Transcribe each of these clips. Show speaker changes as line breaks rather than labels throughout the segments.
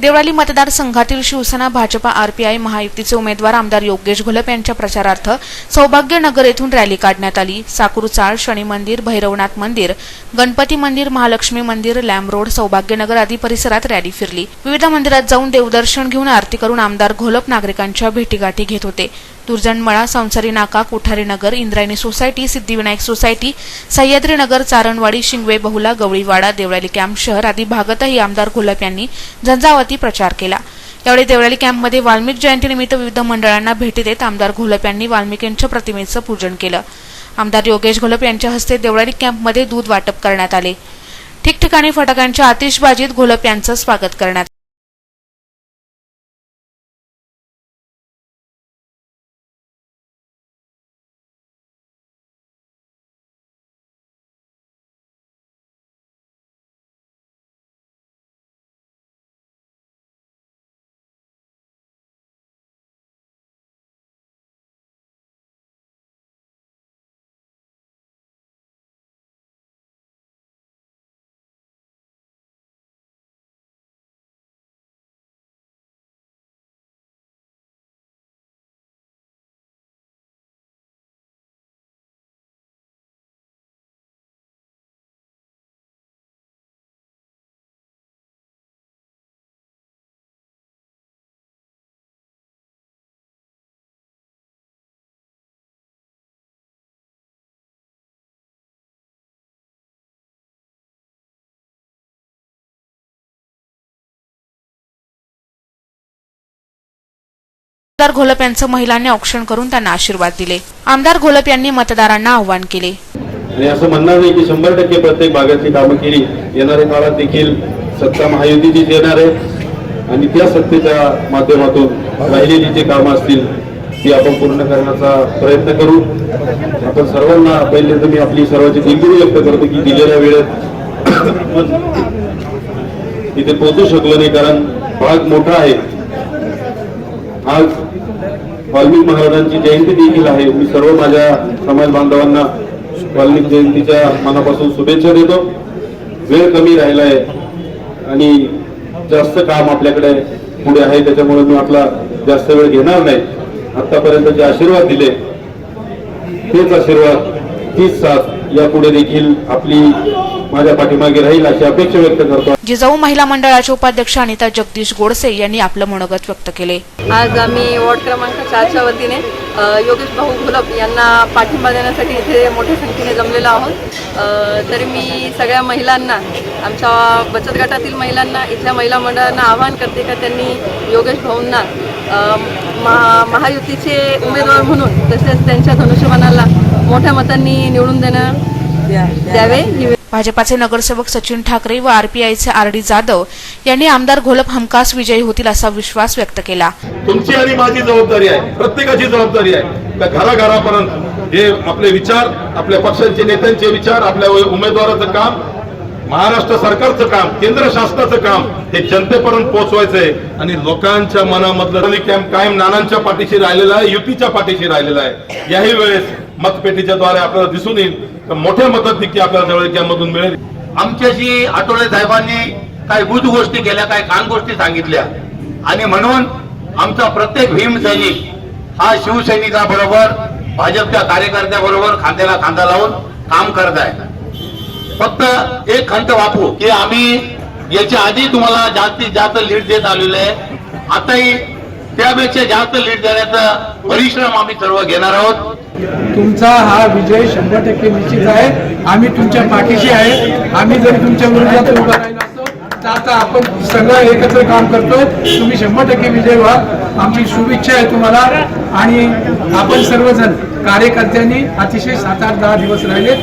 देवळाली मतदारसंघातील शिवसेना भाजपा आरपीआय महायुतीचे उमेदवार आमदार योगेश घोलप यांच्या प्रचारार्थ सौभाग्यनगर येथून रॅली काढण्यात आली. साकुरचाळ शनी मंदिर भैरवनाथ मंदिर गणपती मंदिर महालक्ष्मी मंदिर लॅम्ब रोड सौभाग्यनगर आदी परिसरात रॅली फिरली. विविध मंदिरात जाऊन देवदर्शन घेऊन आरती करून आमदार घोलप नागरिकांच्या भेटीगाठी घेत होते. तुरजणमळा संसारी नाका Kothari Nagar Indrayani society Siddhivinayak society Sahyadri Nagar Charanwadi Shingave Bahula Gavliwada Deolali camp शहर आदी भागातही आमदार घोलप यांनी झंझावाती प्रचार केला. यावेळी देवळाली कॅम्पमध्ये वाल्मिक जयंतीनिमित्त विविध मंडळांना भेटी देत आमदार घोलप यांनी वाल्मिकींच्या प्रतिमेचं पूजन केलं. आमदार योगेश घोलप यांच्या हस्ते देवळाली कॅम्पमध्ये दूध वाटप करण्यात आले. ठिकठिकाणी फटाक्यांच्या आतिषबाजीत घोलप यांचं स्वागत करण्यात आमदार घोलप यांचं महिलांनी औक्षण करून त्यांना आशीर्वाद दिले. आमदार घोलप यांनी मतदारांना आवाहन केले.
आणि असं म्हणणार नाही की शंभर टक्के प्रत्येक भागातली कामं केली. येणाऱ्या काळात देखील सत्ता महायुतीचीच येणार आहे. आणि त्या सत्तेच्या माध्यमातून राहिलेली जी कामं असतील ती आपण पूर्ण करण्याचा प्रयत्न करू. आपण सर्वांना पहिले तर मी आपली सर्वांची दिलगिरी व्यक्त करतो की दिलेल्या वेळेत तिथे पोहोचू शकलो नाही कारण भाग मोठा आहे. आज वाल्मिक महाराजांची जयंती देखील आहे. मी सर्व माझ्या समाज बांधवांना वाल्मिक जयंतीच्या मनापासून शुभेच्छा देतो. वेळ कमी राहिला आहे आणि जास्त काम आपल्याकडे पुढे आहे त्याच्यामुळे मी आपला जास्त वेळ घेणार नाही. आतापर्यंत जे आशीर्वाद दिले. तेच आशीर्वाद तीच साथ यापुढे देखील आपली माझ्या पाठीमागे राहील अशी अपेक्षा व्यक्त करतो.
जिजाऊ महिला मंडळाच्या उपाध्यक्ष अनिता जगदीश गोडसे यांनी आपलं मनोगत व्यक्त केले.
आज आम्ही वॉर्ड क्रमांक चारच्या वतीने योगेश भाऊ घोलप यांना पाठिंबा देण्यासाठी इथे मोठ्या संख्येने जमलेलो आहोत. तर मी सगळ्या महिलांना आमच्या बचत गटातील महिलांना इथल्या महिला मंडळांना आवाहन करते का त्यांनी योगेश भाऊंना अ, महा महायुतीचे उमेदवार म्हणून तसेच त्यांच्या धनुष्यबाणाला मोठ्या मतांनी निवडून देणं द्यावे.
भाजपाचे नगरसेवक सचिन ठाकरे व आरपीआयचे आर डी जाधव यांनी आमदार घोलप हमखास विजयी होतील असा विश्वास व्यक्त केला.
तुमची आणि माझी जबाबदारी आहे प्रत्येकाची जबाबदारी आहे. त्या घराघरापर्यंत हे आपले विचार आपल्या पक्षांचे नेत्यांचे विचार आपल्या उमेदवाराचं काम महाराष्ट्र सरकारचं काम केंद्र शासनाचं काम हे जनतेपर्यंत पोहोचवायचंय. आणि लोकांच्या मनामधलं कॅम्प कायम नानांच्या पाठीशी राहिलेला आहे युतीच्या पाठीशी राहिलेला आहे. याही वेळेस मतपेटीच्या द्वारे आपल्याला दिसून येईल. तर मोठ्या मताधिक्य आपल्याला जवळ मिळेल.
आमच्याशी आठवले साहेबांनी काही गुज गोष्टी केल्या काही कान गोष्टी सांगितल्या. आणि म्हणून आमचा प्रत्येक भीम सैनिक हा शिवसैनिकाबरोबर भाजपच्या कार्यकर्त्याबरोबर खांद्याला खांदा लावून काम करत आहे. फक्त एक खंत वापरू की आम्ही याच्या आधी तुम्हाला जास्तीत जास्त लीड देत आलेलो आहे. आताही त्यापेक्षा जास्त लीड देण्याचा परिश्रम आम्ही सर्व घेणार आहोत.
तुमचा हा विजय शंभर टक्के निश्चित आहे. आम्ही तुमच्या पाठीशी आहे. आम्ही जरी तुमच्या विरोधात उभा राहिलो असतो आता आपण सगळं एकत्र काम करतो. तुम्ही शंभर टक्के विजय व्हा. आमची शुभेच्छा आहे तुम्हाला. आणि आपण सर्वजण कार्यकर्त्यांनी अतिशय सात आठ दहा दिवस राहिले.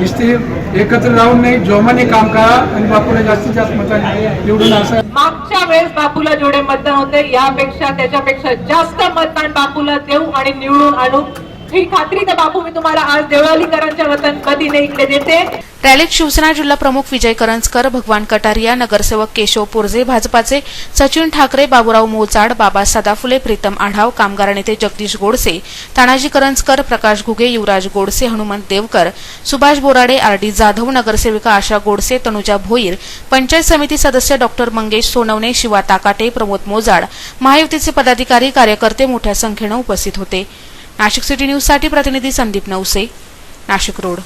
नुसते एकत्र राहून नाही जोमाने काम करा आणि बापूला जास्तीत जास्त मतांनी निवडून असं
मागच्या वेळेस बापूला जेवढे मतदान होते यापेक्षा त्याच्यापेक्षा जास्त मतदान बापूला देऊ आणि निवडून आणू. ही खात्री तर बापू मी तुम्हाला आज देवळालीकरांच्या वतन इकडे देते.
रॅलीत शिवसेना जिल्हा प्रमुख विजय करंजकर भगवान कटारिया नगरसेवक केशव पोरजे भाजपाचे सचिन ठाकरे बाबूराव मोचाड बाबा सदाफुले प्रीतम आढाव कामगार नेते जगदीश गोडसे तानाजी करंजकर प्रकाश घुगे युवराज गोडसे हनुमंत देवकर सुभाष बोराडे आर डी जाधव नगरसेविका आशा गोडसे तनुजा भोईर पंचायत समिती सदस्य डॉक्टर मंगेश सोनवणे शिवा ताकाटे प्रमोद मोजाड महायुतीचे पदाधिकारी कार्यकर्ते मोठ्या संख्येनं उपस्थित होते. नाशिक सिटी न्यूजसाठी प्रतिनिधी संदीप नवसे नाशिक रोड.